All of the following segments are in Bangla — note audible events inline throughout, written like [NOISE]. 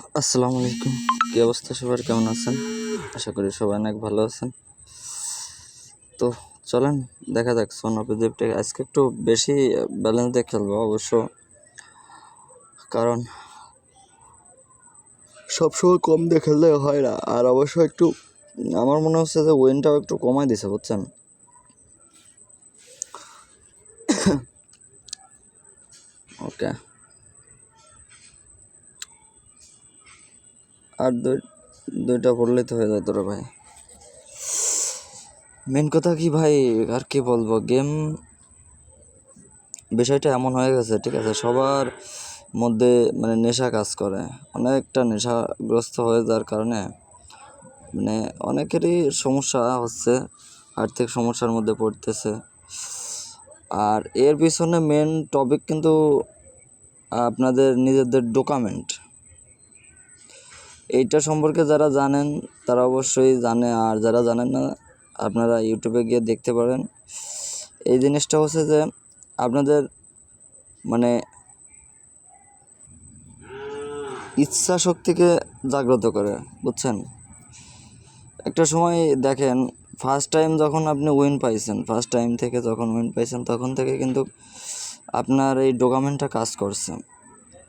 আসসালামু আলাইকুম। কী অবস্থা সবার? কেমন আছেন? আশা করি সবাই অনেক ভালো আছেন। তো চলেন, দেখা যাক সোনাপদীপটা আজকে একটু বেশি ব্যালেন্স দিয়ে খেলব অবশ্য। কারণ সবসময় কম দিয়ে খেললে হয় না। আর অবশ্য একটু, আমার মনে হচ্ছে যে ওয়েনটাও একটু কমাই দিছে, বুঝছেন? [COUGHS] ওকে আর দুই, দুইটা পড়লেই তো হয়ে যেত রে ভাই। মেন কথা কি ভাই, আর কি বলব গেম বিষয়টা এমন হয়ে গেছে, ঠিক আছে? সবার মধ্যে মানে নেশা কাজ করে। অনেকটা নেশাগ্রস্ত হয়ে যাওয়ার কারণে মানে অনেকেরই সমস্যা হচ্ছে, আর্থিক সমস্যার মধ্যে পড়তেছে। আর এর পিছনে মেন টপিক কিন্তু আপনাদের নিজেদের ডকুমেন্ট এইটা সম্পর্কে যারা জানেন, তারা অবশ্যই জানে। আর যারা জানেন না, আপনারা ইউটিউবে গিয়ে দেখতে পারেন। এই জিনিসটা হচ্ছে যে, আপনাদের মানে ইচ্ছা শক্তিকে জাগ্রত করে, বুঝছেন? একটা সময় দেখেন ফার্স্ট টাইম যখন আপনি উইন পাইছেন ফার্স্ট টাইম থেকে যখন উইন পাইছেন, তখন থেকে কিন্তু আপনার এই ডকুমেন্টটা কাজ করছে।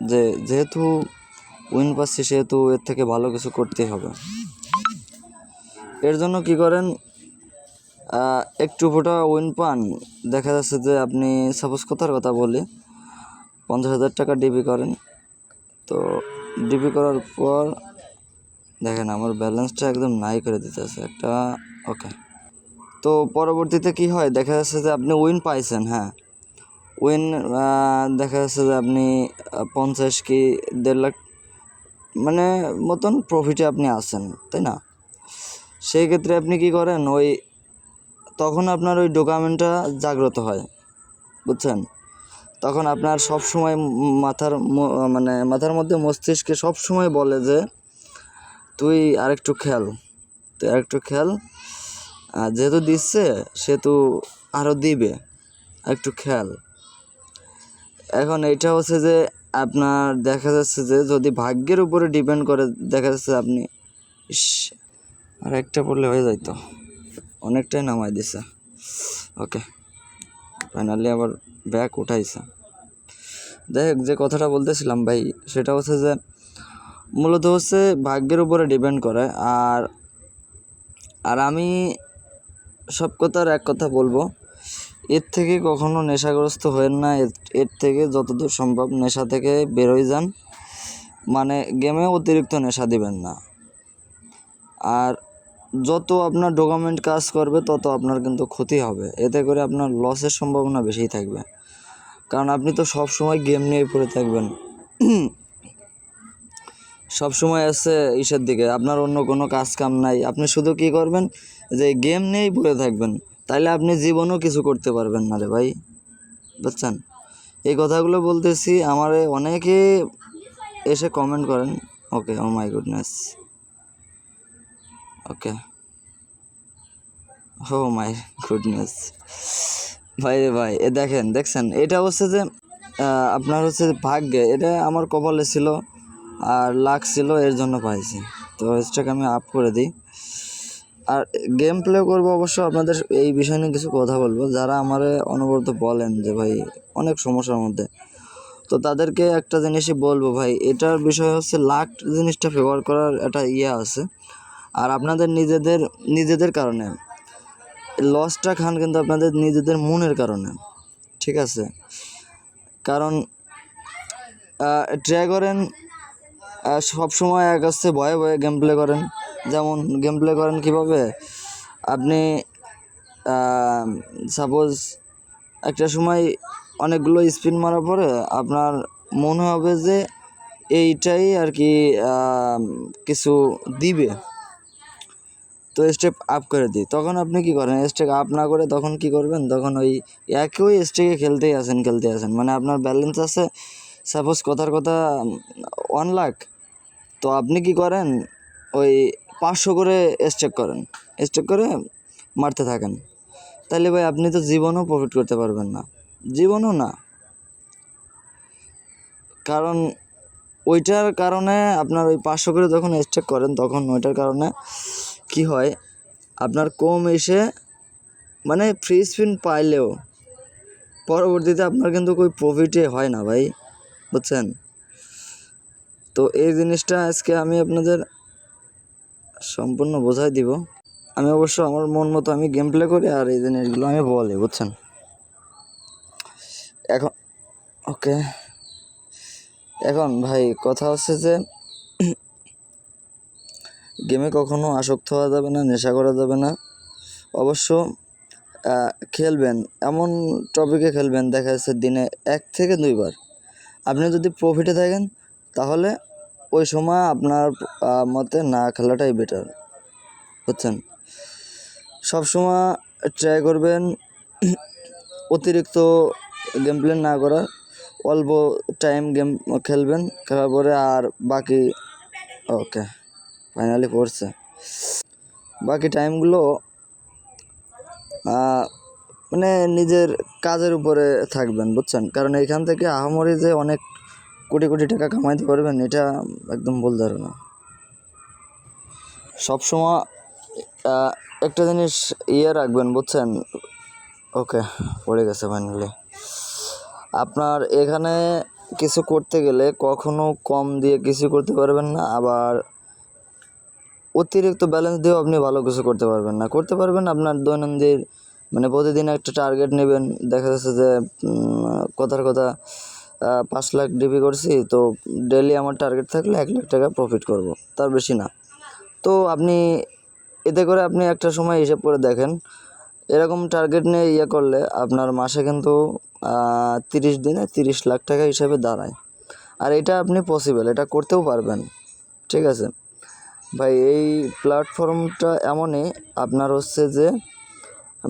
যে, যেহেতু উইন পাচ্ছি সেহেতু এর থেকে ভালো কিছু করতেই হবে। এর জন্য কি করেন একটু ফোটা উইন পান। দেখা যাচ্ছে যে আপনি সাপোজ কথার কথা বলি, পঞ্চাশ হাজার টাকা ডিবি করেন। তো ডিবি করার পর, দেখেন আমার ব্যালেন্সটা একদম নাই করে দিতেছে একটা ওকে তো পরবর্তীতে কি হয়, দেখা যাচ্ছে যে আপনি উইন পাইছেন হ্যাঁ। উইন দেখা যাচ্ছে যে আপনি পঞ্চাশ কি দেড় লাখ মানে মতন প্রফিটে আপনি আসেন তাই না? সেই ক্ষেত্রে আপনি কি করেন? ওই তখন আপনার ওই ডকুমেন্টটা জাগ্রত হয়, বুঝছেন? তখন আপনার সব সময় মাথার মানে মাথার মধ্যে মস্তিষ্কে সব সময় বলে যে, তুই আরেকটু খেল তুই আরেকটু খেল যেহেতু দিচ্ছে, সেহেতু আরও দিবে একটু খেল এখন এটা হচ্ছে যে আপনার দেখা যাচ্ছে যে যদি ভাগ্যের উপরে ডিপেন্ড করে, দেখা যাচ্ছে আপনি, ইস, আর একটা পড়লে হয়ে যাইতো অনেকটাই নামাই দিছে। ওকে ফাইনালি আবার ব্যাগ উঠাইছে। দেখ, যে কথাটা বলতেছিলাম ভাই, সেটা হচ্ছে যে, মূলত হচ্ছে ভাগ্যের উপরে ডিপেন্ড করে, আর আর আমি সব কথার এক কথা বলব। এর থেকে কখনো নেশাগ্রস্ত হয়েন না, এর- থেকে যতদূর সম্ভব নেশা থেকে বেরোয় যান। মানে গেমে অতিরিক্ত নেশা দিবেন না। আর যত আপনার ডকুমেন্ট কাজ করবে, তত আপনার কিন্তু ক্ষতি হবে। এতে করে আপনার লসের সম্ভাবনা বেশি থাকবে। কারণ আপনি তো সব সময় গেম নিয়ে পড়ে থাকবেন। সব সময় আছে ইসের দিকে, আপনার অন্য কোনো কাজ কাম নাই। আপনি শুধু কি করবেন? যে গেম নিয়েই পড়ে থাকবেন। তাইলে আপনি জীবনেও কিছু করতে পারবেন না রে ভাই, বুঝছেন? এই কথাগুলো বলতেছি, আমার অনেকে এসে কমেন্ট করেন। ওকে ও my goodness okay O my goodness ভাই রে ভাই, এ দেখেন, দেখছেন? এটা হচ্ছে যে আপনার হচ্ছে ভাগ্যে, এটা আমার কপালে ছিল আর লাক ছিল, এর জন্য পাইছি। তো এটাকে আমি আপ করে দিই। আর গেম প্লে করব অবশ্য আপনাদের এই বিষয় নিয়ে কিছু কথা বলব। যারা আমার অনবরত বলেন যে, ভাই, অনেক সমস্যার মধ্যে। তো তাদেরকে একটা জিনিসই বলব, ভাই, এটার বিষয় হচ্ছে লাক জিনিসটা ফেভার করার একটা ইয়ে আছে। আর আপনাদের নিজেদের নিজেদের কারণে। লসটা খান কিন্তু আপনাদের নিজেদের মনের কারণে, ঠিক আছে? কারণ ট্রাই করেন সব সময় এক আসছে ভয়ে ভয়ে গেম প্লে করেন। যেমন গেম প্লে করেন কীভাবে? আপনি সাপোজ একটা সময় অনেকগুলো স্পিন মারার পরে আপনার মনে হবে যে এইটাই আর কি কিছু দিবে। তো স্টেপ আপ করে দিই। তখন আপনি কি করেন? স্টেপ আপ না করে তখন কি করবেন? তখন ওই একই স্টেকে খেলতেই আসেন খেলতে আসেন। মানে আপনার ব্যালেন্স আছে সাপোজ কথার কথা ওয়ান লাখ তো আপনি কি করেন? ওই পাঁচশো করে স্টেক করেন। স্টেক করে মারতে থাকেন। তাহলে ভাই আপনি তো জীবনও প্রফিট করতে পারবেন না। জীবনও না। কারণ ওইটার কারণে আপনার ওই পাঁচশো করে যখন স্টেক করেন তখন ওইটার কারণে কি হয়, আপনার কম এসে মানে ফ্রি স্পিন পাইলেও পরবর্তীতে আপনার কিন্তু કોઈ প্রফিটে হয় না ভাই। বুঝছেন? তো এই জিনিসটা আজকে আমি আপনাদের সম্পূর্ণ বোঝাই দিব। আমি অবশ্য আমার মন মতো আমি গেম প্লে করি আর এই জিনিসগুলো আমি বলি, বুঝছেন? এখন ওকে এখন ভাই, কথা হচ্ছে যে গেমে কখনো আসক্ত হওয়া যাবে না, নেশা করা যাবে না। অবশ্য খেলবেন, এমন টপিকে খেলবেন, দেখা যাচ্ছে দিনে এক থেকে দুইবার। আপনি যদি প্রফিটে থাকেন, তাহলে ওই সময় আপনার মতে না খেলাটাই বেটার বুঝছেন? সবসময় ট্রাই করবেন, অতিরিক্ত গেম প্লে না করার, অল্প টাইম গেম খেলবেন, খেলার পরে আর বাকি ওকে ফাইনালি পড়ছে বাকি টাইমগুলো মানে নিজের কাজের উপরে থাকবেন, বুঝছেন? কারণ এখান থেকে আহামরি যে অনেক কোটি কোটি টাকা কামাইতে পারবেন, এটা একদম ভুল ধারণা। সবসময় একটা জিনিস ইয়ে রাখবেন, বুঝছেন? ওকে, পড়ে গেছে ফাইনালি আপনার এখানে কিছু করতে গেলে কখনো কম দিয়ে কিছু করতে পারবেন না, আবার অতিরিক্ত ব্যালেন্স দিয়েও আপনি ভালো কিছু করতে পারবেন না। করতে পারবেন, আপনার দৈনন্দিন মানে প্রতিদিন একটা টার্গেট নেবেন, দেখা যাচ্ছে যে কথার কথা পাঁচ লাখ ডিপি করছি, তো ডেলি আমার টার্গেট থাকলে এক লাখ টাকা প্রফিট করব, তার বেশি না। তো আপনি এতে করে আপনি একটা সময় হিসেব করে দেখেন, এরকম টার্গেট নিয়ে ইয়ে করলে আপনার মাসে কিন্তু তিরিশ দিনে তিরিশ লাখ টাকা হিসাবে দাঁড়ায়। আর এটা আপনি পসিবল এটা করতেও পারবেন, ঠিক আছে? ভাই, এই প্ল্যাটফর্মটা এমনই, আপনার হচ্ছে যে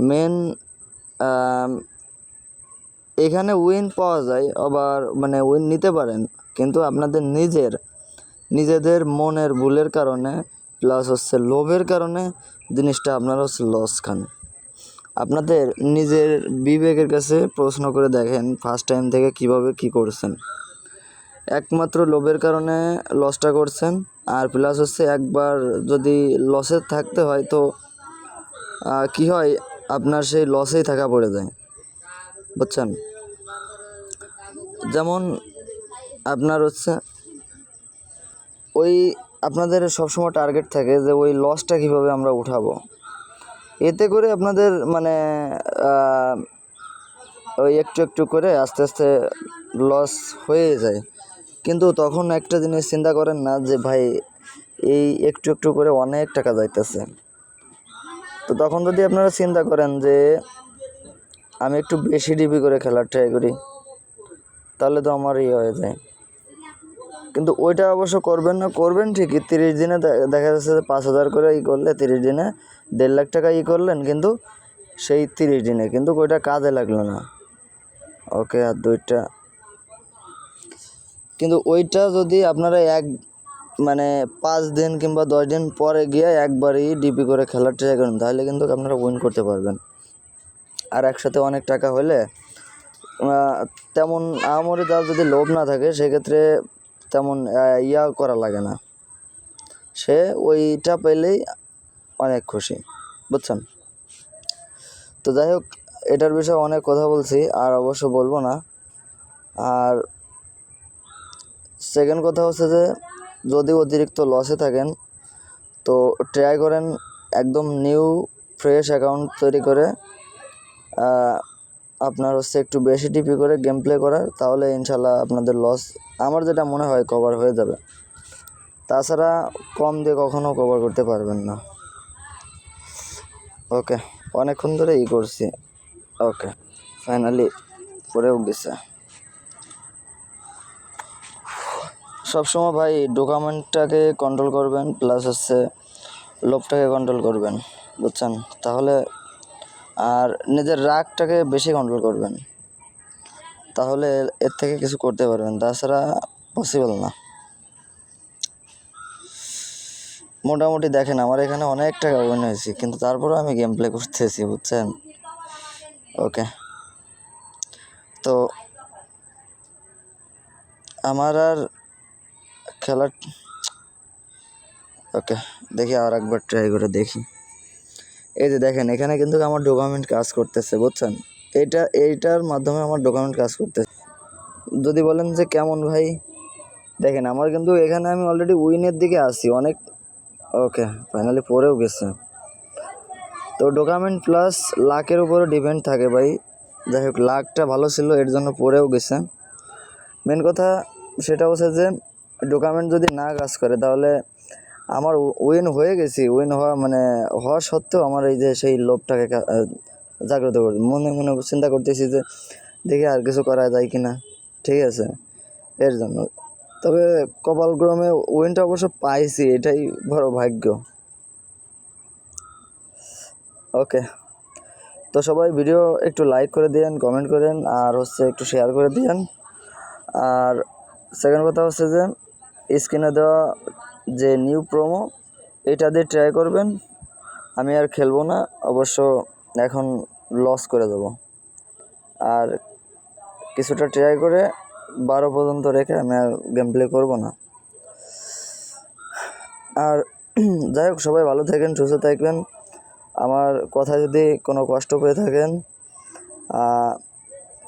মেন এখানে উইন পাওয়া যায়, আবার মানে উইন নিতে পারেন। কিন্তু আপনাদের নিজের, নিজেদের মনের ভুলের কারণে প্লাস হচ্ছে লোভের কারণে জিনিসটা আপনারা হচ্ছে লস খান। আপনাদের নিজের বিবেকের কাছে প্রশ্ন করে দেখেন ফার্স্ট টাইম থেকে কীভাবে কি করছেন। একমাত্র লোভের কারণে লসটা করছেন, আর প্লাস হচ্ছে একবার যদি লসে থাকতে হয় তো কি হয়? আপনার সেই লসেই থাকা পড়ে যায়। বুঝছেন? যেমন আপনার হচ্ছে, ওই আপনাদের সবসময় টার্গেট থাকে যে ওই লসটা কীভাবে আমরা উঠাবো। এতে করে আপনাদের মানে ওই একটু একটু করে আস্তে আস্তে লস হয়ে যায়। কিন্তু তখন একটা জিনিস চিন্তা করেন না যে, ভাই, এই একটু একটু করে অনেক টাকা যাইতেছে। তো তখন যদি আপনারা চিন্তা করেন যে আমি একটু বেশি ডিবি করে খেলার ট্রাই করি, তাহলে তো আমার ইয়ে হয়ে যায়। কিন্তু ওইটা অবশ্য করবেন না, করবেন ঠিকই, তিরিশ দিনে দেখা যাচ্ছে যে পাঁচ হাজার করে ই করলে তিরিশ দিনে দেড় লাখ টাকা ই করলেন, কিন্তু সেই তিরিশ দিনে, কিন্তু ওইটা কাজে লাগল না। ওকে, আর দুইটা। কিন্তু ওইটা যদি আপনারা এক মানে পাঁচ দিন কিংবা দশ দিন পরে গিয়ে একবারই ডিপি করে খেলার ট্রাই করেন, তাহলে কিন্তু আপনারা উইন করতে পারবেন। আর একসাথে অনেক টাকা হলে তেমন আহামরি তার যদি লোভ না থাকে, সেক্ষেত্রে তেমন ইয়া করা লাগে না। সে ওইটা পেলেই অনেক খুশি, বুঝছেন? তো যাই হোক, এটার বিষয়ে অনেক কথা বলছি, আর অবশ্য বলব না। আর সেকেন্ড কথা হচ্ছে যে, যদি অতিরিক্ত লসে থাকেন, তো ট্রাই করেন একদম নিউ ফ্রেশ অ্যাকাউন্ট তৈরি করে আপনার হচ্ছে একটু বেশি টিপি করে গেম প্লে করার, তাহলে ইনশাল্লাহ আপনাদের লস আমার যেটা মনে হয় কভার হয়ে যাবে। তাছাড়া কম দিয়ে কখনো কভার করতে পারবেন না। ওকে অনেকক্ষণ ধরে ই করছি। ওকে ফাইনালি পরেও গেছে সবসময় ভাই ডকুমেন্টটাকে কন্ট্রোল করবেন প্লাস হচ্ছে লোভটাকে কন্ট্রোল করবেন, বুঝছেন? তাহলে আর নিজের রাগটাকে বেশি কন্ট্রোল করবেন। তাহলে এর থেকে কিছু করতে পারবেন, তাছাড়া পসিবল না। মোটামুটি দেখেন, আমার এখানে অনেক টাকা উইন হয়েছে, কিন্তু তারপরেও আমি গেম প্লে করতেছি, বুঝছেন? ওকে তো আমার আর খেলার ওকে দেখি আর একবার ট্রাই করে দেখি। এই যে দেখেন, এখানে কিন্তু আমার ডকুমেন্ট কাজ করতেছে, বুঝছেন? এইটা, এইটার মাধ্যমে আমার ডকুমেন্ট কাজ করতেছে। যদি বলেন যে কেমন ভাই? দেখেন, আমার কিন্তু এখানে আমি অলরেডি উইনের দিকে আসি অনেক ওকে ফাইনালি পরেও গেছে। তো ডকুমেন্ট প্লাস লাকের উপরে ডিপেন্ড থাকে ভাই। যাই হোক লাকটা ভালো ছিল, এর জন্য পরেও গেছে। মেন কথা সেটা হচ্ছে যে, ডকুমেন্ট যদি না কাজ করে, তাহলে আমার উইন হয়ে গেছি উইন হওয়া মানে হওয়া সত্ত্বেও আমার এই যে সেই লোভটাকে জাগ্রত করে মনে মনে চিন্তা করতেছি যে দেখি আর কিছু করা যায় কি না ঠিক আছে, এর জন্য। তবে কপাল ক্রমে উইনটা অবশ্য পাইছি, এটাই বড় ভাগ্য। ওকে, তো সবাই ভিডিও একটু লাইক করে দিন কমেন্ট করেন, আর হচ্ছে একটু শেয়ার করে দিন আর সেকেন্ড কথা হচ্ছে যে, স্ক্রিনে দেওয়া যে নিউ প্রোমো এটা দিয়ে ট্রাই করবেন। আমি আর খেলব না, অবশ্য এখন লস করে দেবো। আর কিছুটা ট্রাই করে বারো পর্যন্ত রেখে আমি আর গেম প্লে করব না। আর [CLEARS THROAT] যাই হোক, সবাই ভালো থাকেন, সুস্থ থাকবেন। আমার কথা যদি কোনো কষ্ট পেয়ে থাকেন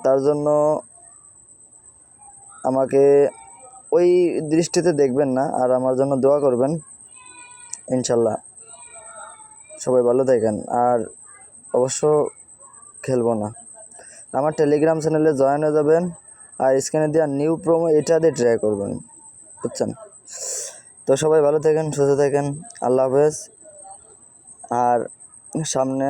তার জন্য আমাকে ওই দৃষ্টিতে দেখবেন না, আর আমার জন্য দোয়া করবেন। ইনশাল্লাহ। সবাই ভালো থাকেন, আর অবশ্য খেলব না। আমার টেলিগ্রাম চ্যানেলে জয়েন হয়ে যাবেন, আর স্ক্রিনে দেওয়া নিউ প্রোমো এটা দিয়ে ট্রাই করবেন, বুঝছেন? তো সবাই ভালো থাকেন, সুস্থ থাকেন, আল্লাহ হাফেজ। আর সামনে